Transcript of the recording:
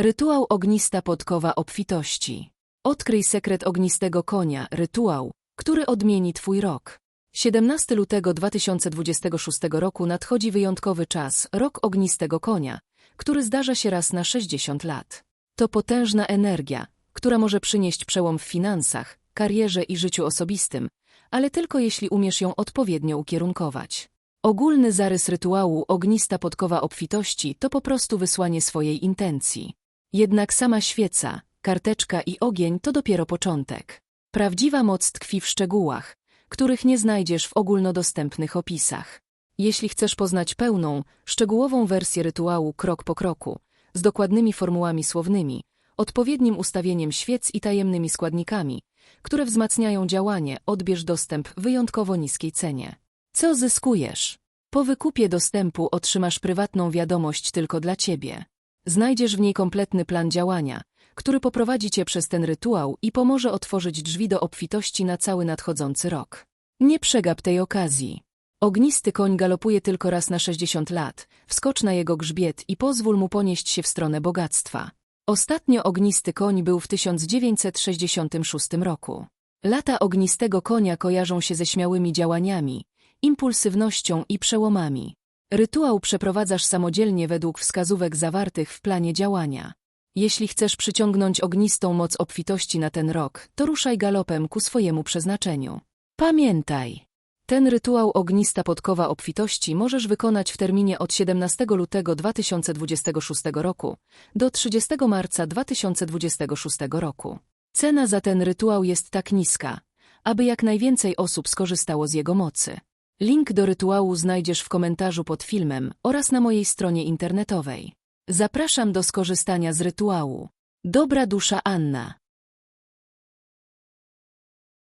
Rytuał ognista podkowa obfitości. Odkryj sekret ognistego konia, rytuał, który odmieni Twój rok. 17 lutego 2026 roku nadchodzi wyjątkowy czas, rok ognistego konia, który zdarza się raz na 60 lat. To potężna energia, która może przynieść przełom w finansach, karierze i życiu osobistym, ale tylko jeśli umiesz ją odpowiednio ukierunkować. Ogólny zarys rytuału ognista podkowa obfitości to po prostu wysłanie swojej intencji. Jednak sama świeca, karteczka i ogień to dopiero początek. Prawdziwa moc tkwi w szczegółach, których nie znajdziesz w ogólnodostępnych opisach. Jeśli chcesz poznać pełną, szczegółową wersję rytuału krok po kroku, z dokładnymi formułami słownymi, odpowiednim ustawieniem świec i tajemnymi składnikami, które wzmacniają działanie, odbierz dostęp w wyjątkowo niskiej cenie. Co zyskujesz? Po wykupie dostępu otrzymasz prywatną wiadomość tylko dla ciebie. Znajdziesz w niej kompletny plan działania, który poprowadzi cię przez ten rytuał i pomoże otworzyć drzwi do obfitości na cały nadchodzący rok. Nie przegap tej okazji. Ognisty koń galopuje tylko raz na 60 lat, wskocz na jego grzbiet i pozwól mu ponieść się w stronę bogactwa. Ostatnio ognisty koń był w 1966 roku. Lata ognistego konia kojarzą się ze śmiałymi działaniami, impulsywnością i przełomami. Rytuał przeprowadzasz samodzielnie według wskazówek zawartych w planie działania. Jeśli chcesz przyciągnąć ognistą moc obfitości na ten rok, to ruszaj galopem ku swojemu przeznaczeniu. Pamiętaj! Ten rytuał ognista podkowa obfitości możesz wykonać w terminie od 17 lutego 2026 roku do 30 marca 2026 roku. Cena za ten rytuał jest tak niska, aby jak najwięcej osób skorzystało z jego mocy. Link do rytuału znajdziesz w komentarzu pod filmem oraz na mojej stronie internetowej. Zapraszam do skorzystania z rytuału. Dobra dusza Anna.